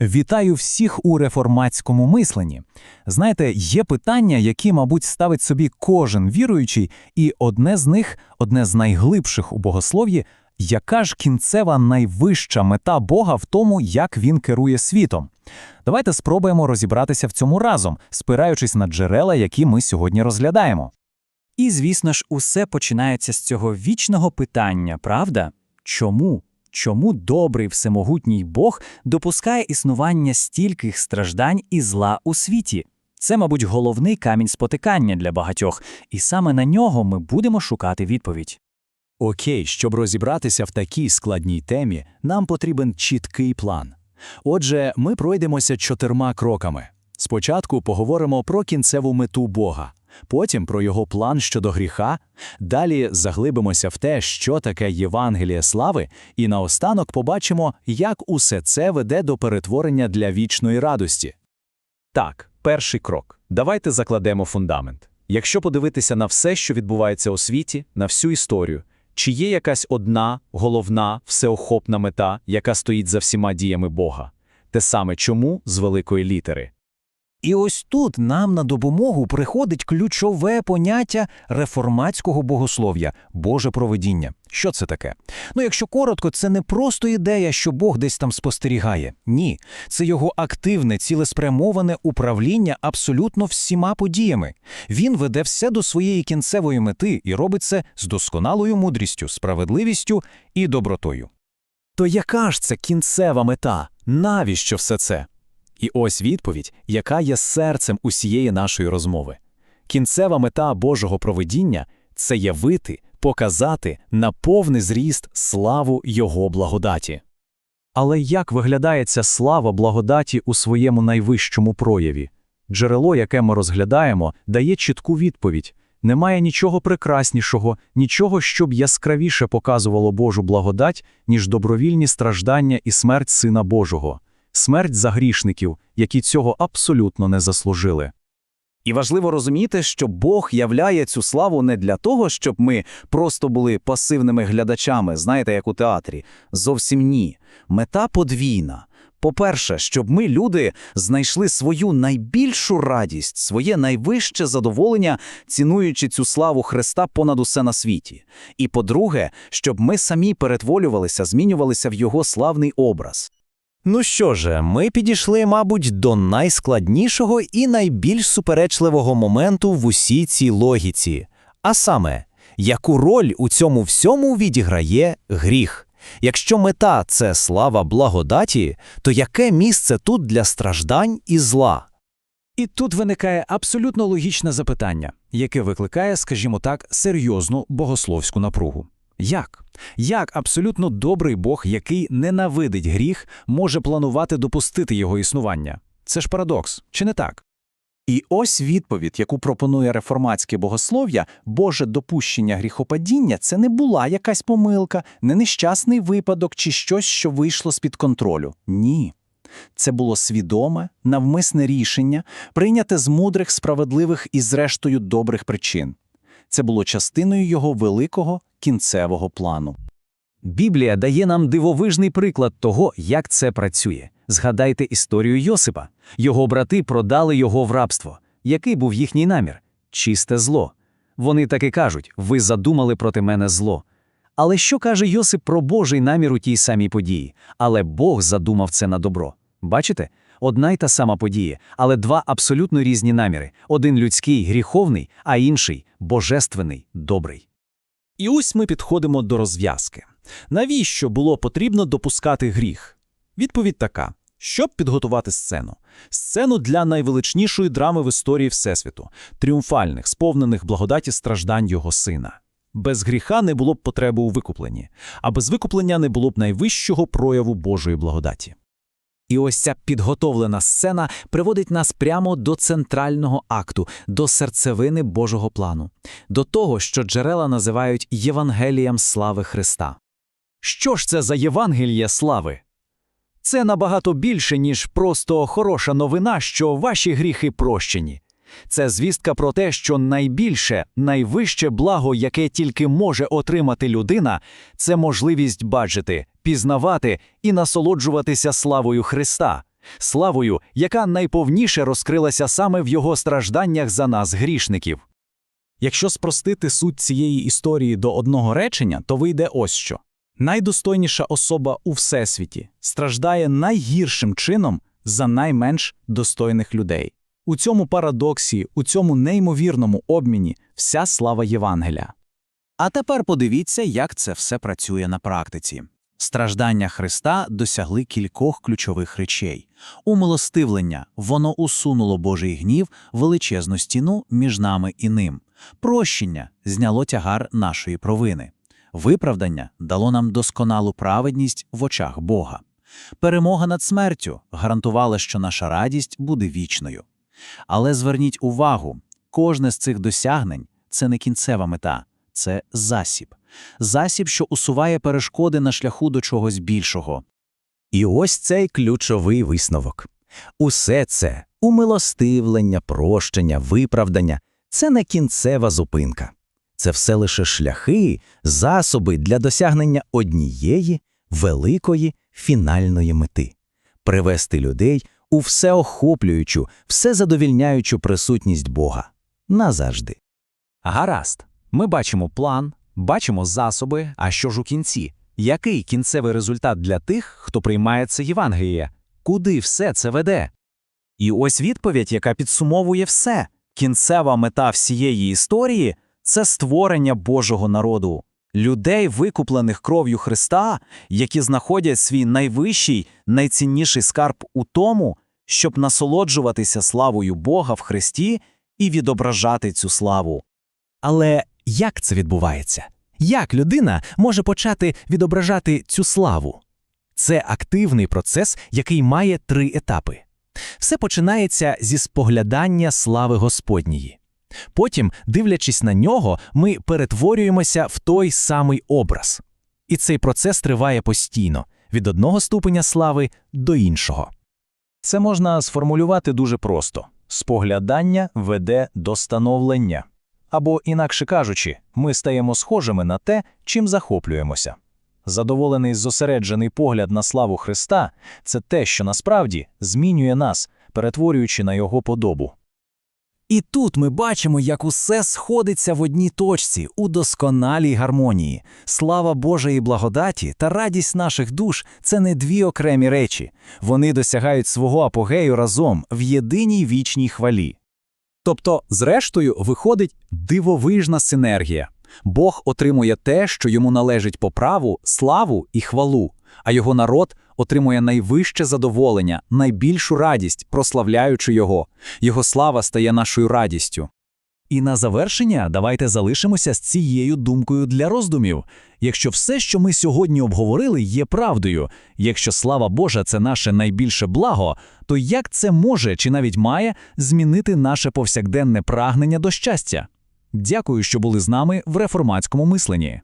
Вітаю всіх у реформатському мисленні. Знаєте, є питання, які, мабуть, ставить собі кожен віруючий, і одне з них, одне з найглибших у богослов'ї, яка ж кінцева найвища мета Бога в тому, як він керує світом. Давайте спробуємо розібратися в цьому разом, спираючись на джерела, які ми сьогодні розглядаємо. І, звісно ж, усе починається з цього вічного питання, правда? Чому? Чому добрий всемогутній Бог допускає існування стільких страждань і зла у світі? Це, мабуть, головний камінь спотикання для багатьох, і саме на нього ми будемо шукати відповідь. Окей, щоб розібратися в такій складній темі, нам потрібен чіткий план. Отже, ми пройдемося чотирма кроками. Спочатку поговоримо про кінцеву мету Бога, потім про його план щодо гріха, далі заглибимося в те, що таке Євангеліє слави, і наостанок побачимо, як усе це веде до перетворення для вічної радості. Так, перший крок. Давайте закладемо фундамент. Якщо подивитися на все, що відбувається у світі, на всю історію, чи є якась одна, головна, всеохопна мета, яка стоїть за всіма діями Бога? Те саме чому з великої літери. І ось тут нам на допомогу приходить ключове поняття реформатського богослов'я Боже провидіння. Що це таке? Ну, якщо коротко, це не просто ідея, що Бог десь там спостерігає. Ні, це його активне, цілеспрямоване управління абсолютно всіма подіями. Він веде все до своєї кінцевої мети і робить це з досконалою мудрістю, справедливістю і добротою. То яка ж це кінцева мета? Навіщо все це? І ось відповідь, яка є серцем усієї нашої розмови. Кінцева мета Божого провидіння це явити, показати на повний зріст славу Його благодаті. Але як виглядає ця слава благодаті у своєму найвищому прояві? Джерело, яке ми розглядаємо, дає чітку відповідь. Немає нічого прекраснішого, нічого, що б яскравіше показувало Божу благодать, ніж добровільні страждання і смерть Сина Божого, смерть за грішників, які цього абсолютно не заслужили. І важливо розуміти, що Бог являє цю славу не для того, щоб ми просто були пасивними глядачами, знаєте, як у театрі. Зовсім ні. Мета подвійна. По-перше, щоб ми, люди, знайшли свою найбільшу радість, своє найвище задоволення, цінуючи цю славу Христа понад усе на світі. І по-друге, щоб ми самі перетворювалися, змінювалися в Його славний образ. Ну що же, ми підійшли, мабуть, до найскладнішого і найбільш суперечливого моменту в усій цій логіці. А саме, яку роль у цьому всьому відіграє гріх? Якщо мета це слава благодаті, то яке місце тут для страждань і зла? І тут виникає абсолютно логічне запитання, яке викликає, скажімо так, серйозну богословську напругу. Як? Як абсолютно добрий Бог, який ненавидить гріх, може планувати допустити його існування? Це ж парадокс, чи не так? І ось відповідь, яку пропонує реформатське богослов'я, Боже допущення гріхопадіння це не була якась помилка, не нещасний випадок чи щось, що вийшло з-під контролю. Ні. Це було свідоме, навмисне рішення, прийняте з мудрих, справедливих і, зрештою, добрих причин. Це було частиною його великого кінцевого плану. Біблія дає нам дивовижний приклад того, як це працює. Згадайте історію Йосипа. Його брати продали його в рабство. Який був їхній намір? Чисте зло. Вони так і кажуть: ви задумали проти мене зло. Але що каже Йосип про Божий намір у тій самій події? Але Бог задумав це на добро. Бачите? Одна й та сама подія, але два абсолютно різні наміри: один людський, гріховний, а інший божественний, добрий. І ось ми підходимо до розв'язки. Навіщо було потрібно допускати гріх? Відповідь така: щоб підготувати сцену. Сцену для найвеличнішої драми в історії Всесвіту, тріумфальних, сповнених благодаті страждань його сина. Без гріха не було б потреби у викупленні, а без викуплення не було б найвищого прояву Божої благодаті. І ось ця підготовлена сцена приводить нас прямо до центрального акту, до серцевини Божого плану, до того, що джерела називають Євангелієм слави Христа. Що ж це за Євангеліє слави? Це набагато більше, ніж просто хороша новина, що ваші гріхи прощені. Це звістка про те, що найбільше, найвище благо, яке тільки може отримати людина, це можливість бачити, пізнавати і насолоджуватися славою Христа. славою, яка найповніше розкрилася саме в його стражданнях за нас, грішників. Якщо спростити суть цієї історії до одного речення, то вийде ось що. Найдостойніша особа у всесвіті страждає найгіршим чином за найменш достойних людей. У цьому парадоксі, у цьому неймовірному обміні вся слава Євангелія. А тепер подивіться, як це все працює на практиці. Страждання Христа досягли кількох ключових речей. Умилостивлення воно усунуло Божий гнів, величезну стіну між нами і ним. Прощення зняло тягар нашої провини. Виправдання дало нам досконалу праведність в очах Бога. Перемога над смертю гарантувала, що наша радість буде вічною. Але зверніть увагу, кожне з цих досягнень це не кінцева мета, це засіб. Засіб, що усуває перешкоди на шляху до чогось більшого. І ось цей ключовий висновок. Усе це умилостивлення, прощення, виправдання це не кінцева зупинка. Це все лише шляхи, засоби для досягнення однієї великої фінальної мети привести людей у всеохоплюючу, всезадовільняючу присутність Бога назавжди. Гаразд. Ми бачимо план, бачимо засоби, а що ж у кінці? Який кінцевий результат для тих, хто приймає це Євангеліє? Куди все це веде? І ось відповідь, яка підсумовує все. Кінцева мета всієї історії це створення Божого народу, людей, викуплених кров'ю Христа, які знаходять свій найвищий, найцінніший скарб у тому, щоб насолоджуватися славою Бога в Христі і відображати цю славу. Але як це відбувається? Як людина може почати відображати цю славу? Це активний процес, який має три етапи. Все починається зі споглядання слави Господньої. Потім, дивлячись на нього, ми перетворюємося в той самий образ. І цей процес триває постійно від одного ступеня слави до іншого. Це можна сформулювати дуже просто: споглядання веде до становлення. Або, інакше кажучи, ми стаємо схожими на те, чим захоплюємося. Задоволений зосереджений погляд на славу Христа це те, що насправді змінює нас, перетворюючи на його подобу. І тут ми бачимо, як усе сходиться в одній точці, у досконалій гармонії. Слава Божої благодаті та радість наших душ це не дві окремі речі. Вони досягають свого апогею разом в єдиній вічній хвалі. Тобто, зрештою, виходить дивовижна синергія. Бог отримує те, що йому належить по праву, славу і хвалу, а його народ отримує найвище задоволення, найбільшу радість, прославляючи його. Його слава стає нашою радістю. І на завершення давайте залишимося з цією думкою для роздумів. Якщо все, що ми сьогодні обговорили, є правдою, якщо слава Божа це наше найбільше благо, то як це може чи навіть має змінити наше повсякденне прагнення до щастя? Дякую, що були з нами в реформатському мисленні.